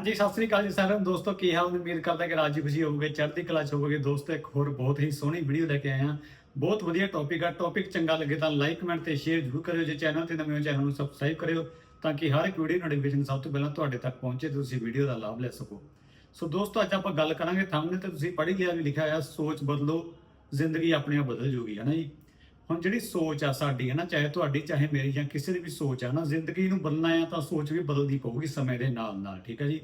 ਹਾਂਜੀ, ਸਤਿ ਸ੍ਰੀ ਅਕਾਲ ਜੀ ਸਾਰਿਆਂ ਨੂੰ। ਦੋਸਤੋ, ਕੀ ਹਾਲ? ਨੇ ਉਮੀਦ ਕਰਦਾ ਕਿ ਰਾਜੀ ਖੁਸ਼ੀ ਹੋਵੋਗੇ, ਚੜ੍ਹਦੀ ਕਲਾ ਚ ਹੋਵੋਗੇ। ਦੋਸਤੋ, ਇੱਕ ਹੋਰ ਬਹੁਤ ਹੀ ਸੋਹਣੀ ਵੀਡੀਓ ਲੈ ਕੇ ਆਏ ਹਾਂ। ਬਹੁਤ ਵਧੀਆ ਟੌਪਿਕ ਆ। ਟੌਪਿਕ ਚੰਗਾ ਲੱਗੇ ਤਾਂ ਲਾਈਕ ਕਮੈਂਟ ਤੇ ਸ਼ੇਅਰ ਜ਼ਰੂਰ ਕਰਿਓ। ਜੇ ਚੈਨਲ ਤੇ ਨਵੇਂ ਹੋ ਚੈਨਲ ਨੂੰ ਸਬਸਕ੍ਰਾਈਬ ਕਰਿਓ ਤਾਂ ਕਿ ਹਰ ਇੱਕ ਵੀਡੀਓ ਨੋਟੀਫਿਕੇਸ਼ਨ ਸਭ ਤੋਂ ਪਹਿਲਾਂ ਤੁਹਾਡੇ ਤੱਕ ਪਹੁੰਚੇ ਤੇ ਤੁਸੀਂ ਵੀਡੀਓ ਦਾ ਲਾਭ ਲੈ ਸਕੋ। ਸੋ ਦੋਸਤੋ, ਅੱਜ ਆਪਾਂ ਗੱਲ ਕਰਾਂਗੇ ਥੰਬਨੇਲ ਤੇ। ਤੁਸੀਂ ਪੜ੍ਹ ਹੀ ਲਿਆ ਵੀ ਲਿਖਿਆ ਹੋਇਆ, ਸੋਚ ਬਦਲੋ, ਜ਼ਿੰਦਗੀ ਆਪਣੇ ਆਪ ਬਦਲ ਜੂਗੀ, ਹੈ ਨਾ ਜੀ? ਹੁਣ ਜਿਹੜੀ ਸੋਚ ਆ ਸਾਡੀ ਹੈ ਨਾ, ਚਾਹੇ ਤੁਹਾਡੀ, ਚਾਹੇ ਮੇਰੀ, ਜਾਂ ਕਿਸੇ ਦੀ ਵੀ ਸੋਚ ਆ ਨਾ, ਜ਼ਿੰਦਗੀ ਨੂੰ ਬਦਲਣਾ ਆ ਤਾਂ ਸੋਚ ਵੀ ਬਦਲਦੀ ਪਊਗੀ ਸਮੇਂ ਦੇ ਨਾਲ ਨਾਲ, ਠੀਕ ਹੈ ਜੀ?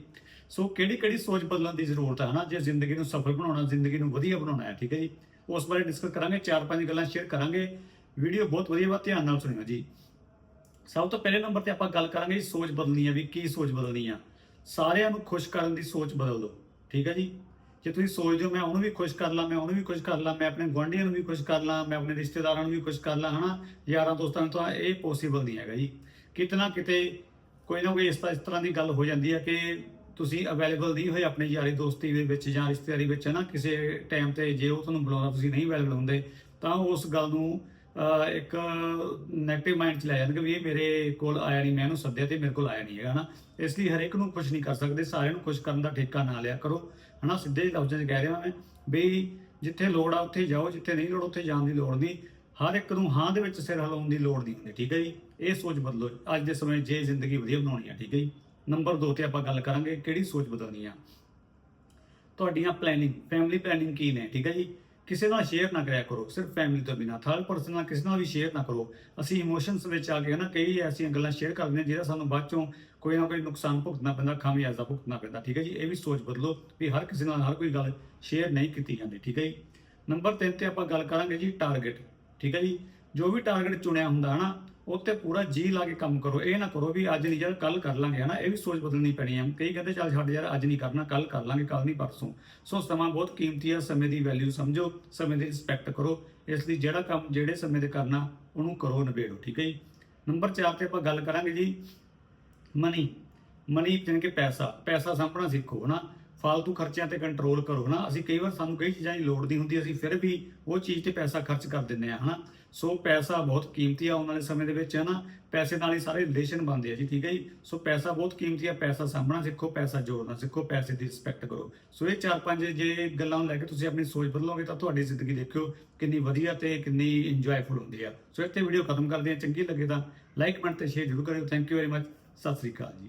ਸੋ ਕਿਹੜੀ ਕਿਹੜੀ ਸੋਚ ਬਦਲਣ ਦੀ ਜ਼ਰੂਰਤ ਹੈ ਨਾ, ਜੇ ਜ਼ਿੰਦਗੀ ਨੂੰ ਸਫਲ ਬਣਾਉਣਾ, ਜ਼ਿੰਦਗੀ ਨੂੰ ਵਧੀਆ ਬਣਾਉਣਾ ਹੈ, ਠੀਕ ਹੈ ਜੀ? ਉਸ ਬਾਰੇ ਡਿਸਕਸ ਕਰਾਂਗੇ, ਚਾਰ ਪੰਜ ਗੱਲਾਂ ਸ਼ੇਅਰ ਕਰਾਂਗੇ। ਵੀਡੀਓ ਬਹੁਤ ਵਧੀਆ ਵਾ, ਧਿਆਨ ਨਾਲ ਸੁਣਿਓ ਜੀ। ਸਭ ਤੋਂ ਪਹਿਲੇ ਨੰਬਰ ਤੇ ਆਪਾਂ ਗੱਲ ਕਰਾਂਗੇ ਜੀ, ਸੋਚ ਬਦਲਣੀ ਹੈ ਵੀ ਕੀ ਸੋਚ ਬਦਲਣੀ ਆ। ਸਾਰਿਆਂ ਨੂੰ ਖੁਸ਼ ਕਰਨ ਦੀ ਸੋਚ ਬਦਲ ਦਿਓ, ਠੀਕ ਹੈ ਜੀ? ਜੇ ਤੁਸੀਂ ਸੋਚਦੇ ਹੋ ਮੈਂ ਉਹਨੂੰ ਵੀ ਖੁਸ਼ ਕਰ ਲਾਂ, ਮੈਂ ਉਹਨੂੰ ਵੀ ਖੁਸ਼ ਕਰ ਲਾਂ, ਮੈਂ ਆਪਣੇ ਗੁਆਂਢੀਆਂ ਨੂੰ ਵੀ ਖੁਸ਼ ਕਰ ਲਾਂ, ਮੈਂ ਆਪਣੇ ਰਿਸ਼ਤੇਦਾਰਾਂ ਨੂੰ ਵੀ ਖੁਸ਼ ਕਰ ਲਾਂ, ਹਨਾ? ਯਾਰਾਂ ਦੋਸਤਾਂ ਨੂੰ ਤਾਂ ਇਹ ਪੋਸੀਬਲ ਨਹੀਂ ਹੈਗਾ ਜੀ। ਕਿਤਨਾ ਕਿਤੇ ਕੋਈ ਨਾ ਕੋਈ ਇਸ ਤਰ੍ਹਾਂ ਇਸ ਤਰ੍ਹਾਂ ਦੀ ਗੱਲ ਹੋ ਜਾਂਦੀ ਹੈ ਕਿ ਤੁਸੀਂ ਅਵੇਲੇਬਲ ਨਹੀਂ ਹੋਏ ਆਪਣੀ ਯਾਰੀ ਦੋਸਤੀ ਦੇ ਵਿੱਚ ਜਾਂ ਰਿਸ਼ਤੇਦਾਰੀ ਵਿੱਚ ਨਾ ਕਿਸੇ ਟਾਈਮ ਤੇ ਜੇ ਉਹ ਤੁਹਾਨੂੰ ਬੁਲਾਉਂਦਾ, ਤੁਸੀਂ ਨਹੀਂ ਅਵੇਲੇਬਲ ਹੁੰਦੇ, ਤਾਂ ਉਸ ਗੱਲ ਨੂੰ ਇੱਕ 네ਗੇਟਿਵ ਮਾਈਂਡ ਚ ਲੈ ਜਾਂਦੇ ਕਿ ਵੀ ਇਹ ਮੇਰੇ ਕੋਲ ਆਇਆ ਨਹੀਂ, ਮੈਂ ਇਹਨੂੰ ਸੱਦਿਆ ਤੇ ਮੇਰੇ ਕੋਲ ਆਇਆ ਨਹੀਂ ਹੈਗਾ ਨਾ ਇਸ ਲਈ ਹਰੇਕ ਨੂੰ ਖੁਸ਼ ਨਹੀਂ ਕਰ ਸਕਦੇ, ਸਾਰਿਆਂ ਨੂੰ ਖੁਸ਼ ਕਰਨ ਦਾ ਠੇਕਾ ਨਾ ਲਿਆ ਕਰੋ, ਹਨਾ? ਸਿੱਧੇ ਜਿਹੇ ਲਫ਼ਜ਼ਾਂ 'ਚ ਕਹਿ ਰਿਹਾ ਮੈਂ ਵੀ ਜਿੱਥੇ ਲੋੜ ਆ ਉੱਥੇ ਜਾਓ, ਜਿੱਥੇ ਨਹੀਂ ਲੋੜ ਉੱਥੇ ਜਾਣ ਦੀ ਲੋੜ ਨਹੀਂ। ਹਰ ਇੱਕ ਨੂੰ ਹਾਂ ਦੇ ਵਿੱਚ ਸਿਰ ਹਿਲਾਉਣ ਦੀ ਲੋੜ ਨਹੀਂ ਹੁੰਦੀ, ਠੀਕ ਹੈ ਜੀ? ਇਹ ਸੋਚ ਬਦਲੋ। ਅੱਜ ਦੇ ਸਮੇਂ ਜੇ ਜ਼ਿੰਦਗੀ ਵਧੀਆ ਬਣਾਉਣੀ ਆ, ਠੀਕ ਹੈ ਜੀ? ਨੰਬਰ 2 ਤੇ ਆਪਾਂ ਗੱਲ ਕਰਾਂਗੇ ਕਿਹੜੀ ਸੋਚ ਬਦਲਣੀ ਆ? ਤੁਹਾਡੀਆਂ ਪਲੈਨਿੰਗ ਫੈਮਿਲੀ ਪਲੈਨਿੰਗ ਕੀ ਨੇ, ਠੀਕ ਹੈ ਜੀ? ਕਿਸੇ ਨਾਲ ਸ਼ੇਅਰ ਨਾ ਕਰਿਆ ਕਰੋ, ਸਿਰਫ ਫੈਮਿਲੀ ਤੋਂ ਬਿਨਾ ਥਰਡ ਪਰਸਨ ਨਾਲ ਕਿਸੇ ਨਾਲ ਵੀ ਸ਼ੇਅਰ ਨਾ ਕਰੋ। ਅਸੀਂ ਇਮੋਸ਼ਨਸ ਵਿੱਚ ਆ ਕੇ ਨਾ, ਕਈ ਐਸੀਆਂ ਗੱਲਾਂ ਸ਼ੇਅਰ ਕਰਦੇ ਹਾਂ ਜਿਹੜਾ ਸਾਨੂੰ ਬਾਅਦ ਚੋਂ ਕੋਈ ਨਾ ਕੋਈ ਨੁਕਸਾਨ ਭੁਗਤਣਾ ਪੈਂਦਾ, ਖਾਮਿਆਜ਼ਾ ਭੁਗਤਣਾ ਪੈਂਦਾ, ਠੀਕ ਹੈ ਜੀ? ਇਹ ਵੀ ਸੋਚ ਬਦਲੋ ਵੀ ਹਰ ਕਿਸੇ ਨਾਲ ਹਰ ਕੋਈ ਗੱਲ ਸ਼ੇਅਰ ਨਹੀਂ ਕੀਤੀ ਜਾਂਦੀ, ਠੀਕ ਹੈ ਜੀ? ਨੰਬਰ 3 ਤੇ ਆਪਾਂ ਗੱਲ ਕਰਾਂਗੇ ਜੀ ਟਾਰਗੇਟ ਠੀਕ ਹੈ ਜੀ? ਜੋ ਵੀ ਟਾਰਗੇਟ ਚੁਣਿਆ ਹੁੰਦਾ ਹੈ ਨਾ ਉੱਤੇ ਪੂਰਾ ਜੀ ਲਾ ਕੇ ਕੰਮ ਕਰੋ, ਇਹ ਨਾ ਕਰੋ ਵੀ ਅੱਜ ਨਹੀਂ ਯਾਰ ਕੱਲ ਕਰ ਲਾਂਗੇ, ਹਨਾ? ਇਹ ਵੀ ਸੋਚ ਬਦਲਣੀ ਪੈਣੀ ਹੈ ਕਈ ਕਹਿੰਦੇ, ਚੱਲ ਛੱਡ ਯਾਰ, ਅੱਜ ਨਹੀਂ ਕਰਨਾ ਕੱਲ ਕਰ ਲਾਂਗੇ ਕੱਲ ਨਹੀਂ, ਪਰਸੋਂ। ਸੋ ਸਮਾਂ ਬਹੁਤ ਕੀਮਤੀ ਹੈ ਸਮੇਂ ਦੀ ਵੈਲਿਊ ਸਮਝੋ, ਸਮੇਂ ਦੀ ਰਿਸਪੈਕਟ ਕਰੋ। ਇਸ ਲਈ ਜਿਹੜਾ ਕੰਮ, ਜਿਹੜੇ ਸਮੇਂ ਤੇ ਕਰਨਾ, ਉਹਨੂੰ ਕਰੋ, ਨਿਬੇੜੋ, ਠੀਕ ਹੈ ਜੀ? ਨੰਬਰ 4 ਤੇ ਆਪਾਂ ਗੱਲ ਕਰਾਂਗੇ ਜੀ ਮਨੀ ਮਨੀ ਜਾਣੀ ਕਿ ਪੈਸਾ। ਪੈਸਾ ਸਾਂਭਣਾ ਸਿੱਖੋ, ਹਨਾ? ਫालतू ਖਰਚਿਆਂ ਤੇ ਕੰਟਰੋਲ ਕਰੋ, ਹਨਾ? ਅਸੀਂ ਕਈ ਵਾਰ ਸਾਨੂੰ ਕਈ ਚੀਜ਼ਾਂ ਦੀ ਲੋੜ ਨਹੀਂ ਹੁੰਦੀ, ਅਸੀਂ ਫਿਰ ਵੀ ਉਹ ਚੀਜ਼ ਤੇ ਪੈਸਾ ਖਰਚ ਕਰ ਦਿੰਦੇ ਆ ਹਨਾ? ਸੋ ਪੈਸਾ ਬਹੁਤ ਕੀਮਤੀ ਆ ਆਉਣ ਵਾਲੇ ਸਮੇਂ ਦੇ ਵਿੱਚ, ਹਨਾ? ਪੈਸੇ ਨਾਲ ਹੀ ਸਾਰੇ ਰਿਲੇਸ਼ਨ ਬਣਦੇ ਆ ਜੀ, ਠੀਕ ਹੈ ਜੀ? ਸੋ ਪੈਸਾ ਬਹੁਤ ਕੀਮਤੀ ਆ, ਪੈਸਾ ਸਾਂਭਣਾ ਸਿੱਖੋ, ਪੈਸਾ ਜੋੜਨਾ ਸਿੱਖੋ, ਪੈਸੇ ਦੀ ਰਿਸਪੈਕਟ ਕਰੋ। ਸੋ ਇਹ ਚਾਰ ਪੰਜ ਜੇ ਗੱਲਾਂ ਨੂੰ ਲੈ ਕੇ ਤੁਸੀਂ ਆਪਣੀ ਸੋਚ ਬਦਲੋਗੇ ਤਾਂ ਤੁਹਾਡੀ ਜ਼ਿੰਦਗੀ ਦੇਖਿਓ ਕਿੰਨੀ ਵਧੀਆ ਤੇ ਕਿੰਨੀ ਇੰਜੋਇਫੁਲ ਹੁੰਦੀ ਆ। ਸੋ ਇੱਥੇ ਵੀਡੀਓ ਖਤਮ ਕਰਦੇ ਆ ਚੰਗੀ ਲੱਗੇ ਤਾਂ ਲਾਈਕ ਕਮੈਂਟ ਤੇ ਸ਼ੇਅਰ ਜ਼ਰੂਰ ਕਰਿਓ। Thank you very much Sat Sri ਅਕਾਲ ਜੀ।